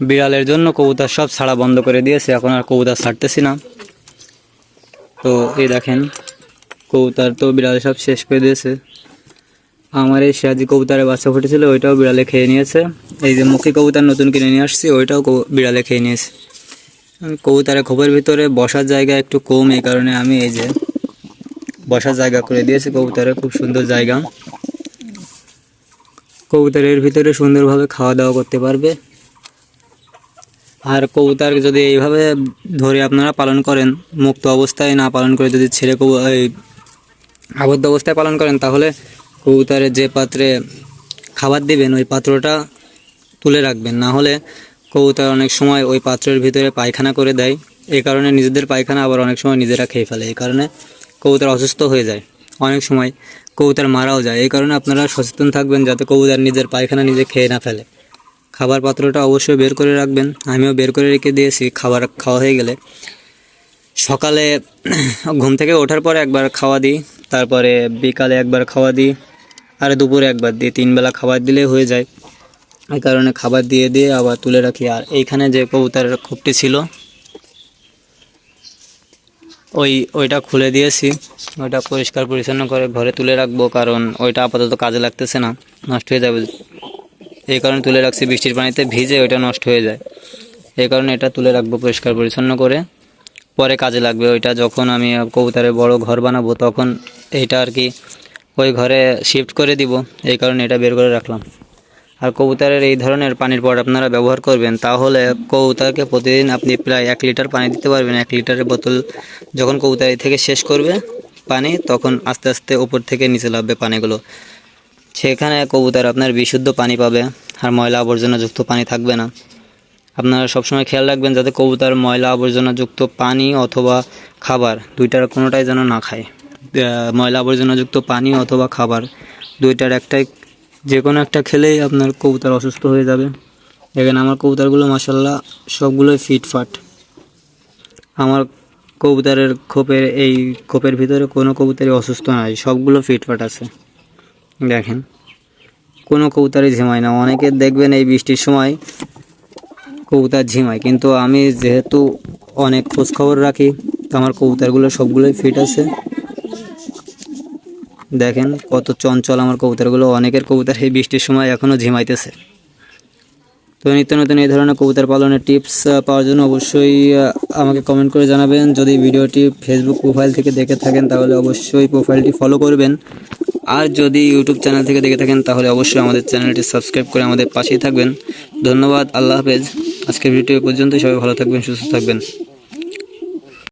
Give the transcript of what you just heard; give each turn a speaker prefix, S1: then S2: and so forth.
S1: বিড়ালের জন্য কবুতর সব ছাড়া বন্ধ করে দিয়েছে, এখন আর কবুতর ছাড়তেছি না। তো এই দেখেন, কবুতর তো বিড়ালে সব শেষ করে দিয়েছে। আমার এই সিরাজি কবুতরের বাচ্চা ফুটেছিল, ওইটাও বিড়ালে খেয়ে নিয়েছে। এই যে মুখী কবুতর নতুন কিনে নিয়ে আসছি, ওইটাও বিড়ালে খেয়ে নিয়েছে। কবুতরের খোপের ভিতরে বসার জায়গা একটু কম, এই কারণে আমি এই যে বসার জায়গা করে দিয়েছি, কবুতরের খুব সুন্দর জায়গা। কবুতরের ভিতরে সুন্দরভাবে খাওয়া দাওয়া করতে পারবে। আর কবুতর যদি এইভাবে ধরে আপনারা পালন করেন, মুক্ত অবস্থায় না পালন করে যদি ছেড়ে কবু, এই আবদ্ধ অবস্থায় পালন করেন, তাহলে কবুতরের যে পাত্রে খাবার দিবেন, ওই পাত্রটা তুলে রাখবেন। না হলে কবুতর অনেক সময় ওই পাত্রের ভিতরে পায়খানা করে দেয়। এই কারণে নিজেদের পায়খানা আবার অনেক সময় নিজেরা খেয়ে ফেলে। এই কারণে কবুতর অসুস্থ হয়ে যায়। অনেক সময় কবুতর মারাও যায়। এই কারণে আপনারা সচেতন থাকবেন যাতে কবুতর নিজের পায়খানা নিজে খেয়ে না ফেলে। খাবার পাত্রটা অবশ্যই বের করে রাখবেন। আমিও বের করে রেখে দিয়েছি, খাবার খাওয়া হয়ে গেলে। সকালে ঘুম থেকে ওঠার পরে একবার খাওয়া দিই, তারপরে বিকালে একবার খাওয়া দিই, আর দুপুরে একবার দিই। তিনবেলা খাবার দিলে হয়ে যায়। এই কারণে খাবার দিয়ে দিয়ে আবার তুলে রাখি। আর এইখানে যে কবুতরের খোপটি ছিল, ওই, ওইটা খুলে দিয়েছি। ওইটা পরিষ্কার পরিচ্ছন্ন করে ঘরে তুলে রাখব, কারণ ওইটা আপাতত কাজে লাগতেছে না। নষ্ট হয়ে যাবে এই কারণে তুলে রাখছি, বৃষ্টির পানিতে ভিজে ওইটা নষ্ট হয়ে যায়। এই কারণে এটা তুলে রাখব পরিষ্কার পরিচ্ছন্ন করে। পরে কাজে লাগবে ওইটা যখন আমি কবুতরের বড় ঘর বানাবো তখন এইটা আর কি ওই ঘরে শিফট করে দিব। এই কারণে এটা বের করে রাখলাম। আর কবুতরের এই ধরনের পানির পট আপনারা ব্যবহার করবেন, তাহলে কবুতরকে প্রতিদিন আপনি প্রায় এক লিটার পানি দিতে পারবেন। এক লিটারের বোতল যখন কবুতর থেকে শেষ করবে পানি, তখন আস্তে আস্তে উপর থেকে নিচে নামবে পানিগুলো। সেখানে কবুতর আপনার বিশুদ্ধ পানি পাবে আর ময়লা আবর্জনাযুক্ত পানি থাকবে না। আপনারা সবসময় খেয়াল রাখবেন যাতে কবুতর ময়লা আবর্জনাযুক্ত পানি অথবা খাবার দুইটার কোনোটাই যেন না খায়। ময়লা আবর্জনাযুক্ত পানি অথবা খাবার দুইটার একটাই যে কোনো একটা খেলেই আপনার কবুতর অসুস্থ হয়ে যাবে। এখানে আমার কবুতরগুলো মাসাল্লাহ সবগুলোই ফিটফাট আমার কবুতরের খোপের এই খোপের ভিতরে কোনো কবুতরই অসুস্থ নাই, সবগুলো ফিটফাট আছে। দেখেন। কোনো কবুতরই ঝিমায় না। অনেকে দেখবেন এই বৃষ্টির সময় কবুতর ঝিমায়। কিন্তু আমি যেহেতু অনেক খোঁজখবর রাখি, তো আমার কবুতরগুলো সবগুলোই ফিট আছে। দেখেন কত চঞ্চল আমার কবুতরগুলো। অনেকের কবুতর এই বৃষ্টির সময় এখনও ঝিমাইতেছে। তো নিত্য নতুন এই ধরনের কবুতর পালনের টিপস পাওয়ার জন্য অবশ্যই আমাকে কমেন্ট করে জানাবেন। যদি ভিডিওটি ফেসবুক প্রোফাইল থেকে দেখে থাকেন, তাহলে অবশ্যই প্রোফাইলটি ফলো করবেন। আর যদি ইউটিউব চ্যানেল থেকে দেখে থাকেন, তাহলে অবশ্যই আমাদের চ্যানেলটি সাবস্ক্রাইব করে আমাদের পাশেই থাকবেন। ধন্যবাদ, আল্লাহ হাফেজ। আজকের ভিডিও পর্যন্ত সবাই ভালো থাকবেন, সুস্থ থাকবেন।